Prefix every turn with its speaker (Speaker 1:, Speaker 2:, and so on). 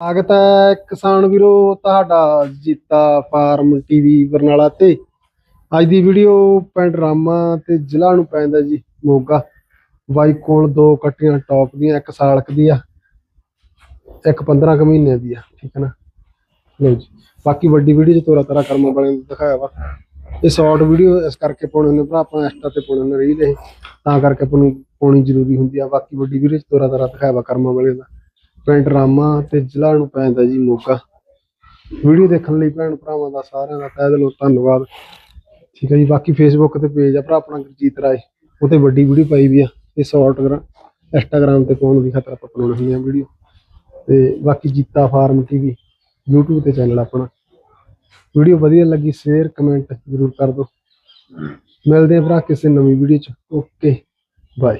Speaker 1: ਸਵਾਗਤ ਹੈ ਕਿਸਾਨ ਵੀਰੋ, ਤੁਹਾਡਾ ਜੀਤਾ ਫਾਰਮ ਟੀਵੀ ਬਰਨਾਲਾ ਤੇ। ਅੱਜ ਦੀ ਵੀਡੀਓ ਪਿੰਡ ਰਾਮਾ ਤੇ ਜ਼ਿਲ੍ਹਾ ਨੂੰ ਪੈਂਦਾ ਜੀ ਮੋਗਾ ਬਾਈ ਕੋਲ ਦੋ ਕੱਟੀਆਂ ਟੌਪ ਦੀਆਂ, ਇੱਕ ਸਾਲਕ ਦੀ ਆ ਇੱਕ 15 ਕੁ ਮਹੀਨਿਆਂ ਦੀ ਆ ਠੀਕ ਹੈ ਨਾ? ਲਓ ਜੀ, ਬਾਕੀ ਵੱਡੀ ਵੀਡੀਓ ਚ ਤੋਰਾ ਤਾਰਾ ਕਰਮਾਂ ਵਾਲਿਆਂ ਨੂੰ ਦਿਖਾਇਆ ਵਾ। ਇਹ ਸ਼ਾਰਟ ਵੀਡੀਓ ਇਸ ਕਰਕੇ ਪਾਉਣੇ ਹੁੰਦੇ, ਭਰਾ ਆਪਾਂ ਇੰਸਟਾ ਤੇ ਪਾਉਣੇ ਹੁੰਦੇ ਰੀਲ ਇਹ, ਤਾਂ ਕਰਕੇ ਆਪਾਂ ਨੂੰ ਪਾਉਣੀ ਜ਼ਰੂਰੀ ਹੁੰਦੀ ਆ। ਬਾਕੀ ਵੱਡੀ ਵੀਡੀਓ ਚ ਤੋਰਾ ਤਾਰਾ ਦਿਖਾਇਆ ਵਾ ਕਰਮਾਂ ਵਾਲਿਆਂ ਦਾ। ਪਿੰਡ ਰਾਮਾ ਤੇ ਜ਼ਿਲ੍ਹਾ ਨੂੰ ਪੈਂਦਾ ਜੀ ਮੋਗਾ। ਵੀਡੀਓ ਦੇਖਣ ਲਈ ਭੈਣ ਭਰਾਵਾਂ ਦਾ ਸਾਰਿਆਂ ਦਾ ਤਹਿ ਦਿਲੋਂ ਧੰਨਵਾਦ। ਠੀਕ ਹੈ ਜੀ, ਬਾਕੀ ਫੇਸਬੁੱਕ ਤੇ ਪੇਜ ਆ ਭਰਾ ਆਪਣਾ ਗੁਰਜੀਤ ਰਾਏ। ਉਹ ਤੇ ਵੱਡੀ ਵੀਡੀਓ ਪਾਈ ਵੀ ਆ। ਇਹ ਸ਼ਾਰਟ ਇੰਸਟਾਗ੍ਰਾਮ ਤੇ ਪਾਉਣ ਦੀ ਖਤਰਾ ਆਪਾਂ ਬਣਾਉਣੀ ਵੀਡੀਓ। ਤੇ ਬਾਕੀ ਜੀਤਾ ਫਾਰਮ ਟੀਵੀ YouTube ਤੇ ਚੈਨਲ ਆਪਣਾ। ਵੀਡੀਓ ਵਧੀਆ ਲੱਗੀ ਸ਼ੇਅਰ ਕਮੈਂਟ ਜ਼ਰੂਰ ਕਰ ਦਿਓ। ਮਿਲਦੇ ਆ ਭਰਾ ਕਿਸੇ ਨਵੀਂ ਵੀਡੀਓ ਚ। Okay bye